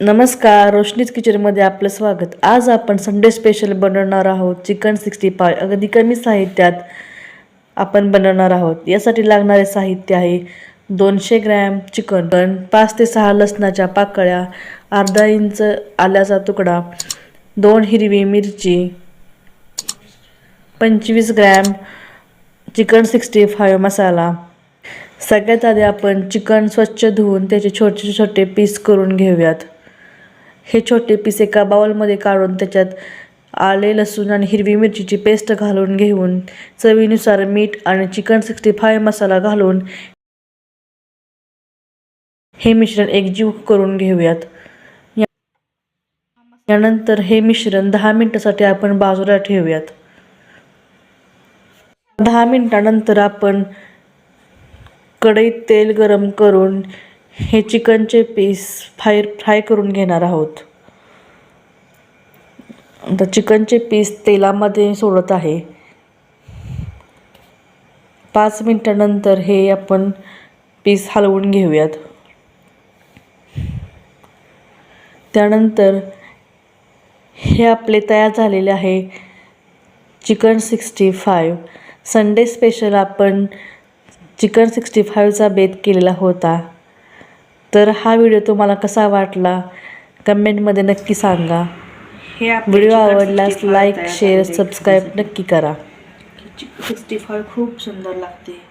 नमस्कार रोशनीज किचनमध्ये आपलं स्वागत. आज आपण संडे स्पेशल बनवणार आहोत चिकन सिक्स्टी फाय. अगदी कमी साहित्यात आपण बनवणार आहोत. यासाठी लागणारे साहित्य आहे दोनशे ग्रॅम चिकन पाच ते सहा लसणाच्या पाकळ्या अर्धा इंच आल्याचा तुकडा दोन हिरवी मिरची पंचवीस gram chicken sixty five masala. सगळ्यात आधी आपण चिकन स्वच्छ धुवून त्याचे छोटे छोटे पीस करून घेऊयात. हे छोटे पीस एका बाउलमध्ये काढून त्याच्यात आले लसूण आणि हिरवी मिरचीची पेस्ट घालून घेऊन चवीनुसार मीठ आणि चिकन सिक्स्टी फाय मसाला घालून हे मिश्रण एकजीव करून घेऊयात. यानंतर हे मिश्रण दहा मिनटासाठी आपण बाजूला ठेवूयात. दहा मिनटानंतर आपण कढईत तेल गरम करून हे चिकनचे पीस फ्राय फ्राय करून घेणार आहोत. आता चिकनचे पीस तेलामध्ये सोडत आहे. पाच मिनटानंतर हे आपण पीस हलवून घेऊयात. त्यानंतर हे आपले तयार झालेले आहे chicken sixty five. Sunday special आपण चिकन सिक्स्टी फाईव्हचा बेत केलेला होता. तर हा व्हिडिओ तुम्हाला कसा वाटला? कमेंटमध्ये नक्की सांगा. हे व्हिडिओ आवडल्यास 65 लाईक शेअर. सबस्क्राईब नक्की करा. सिक्स्टी फाय खूप सुंदर लागते.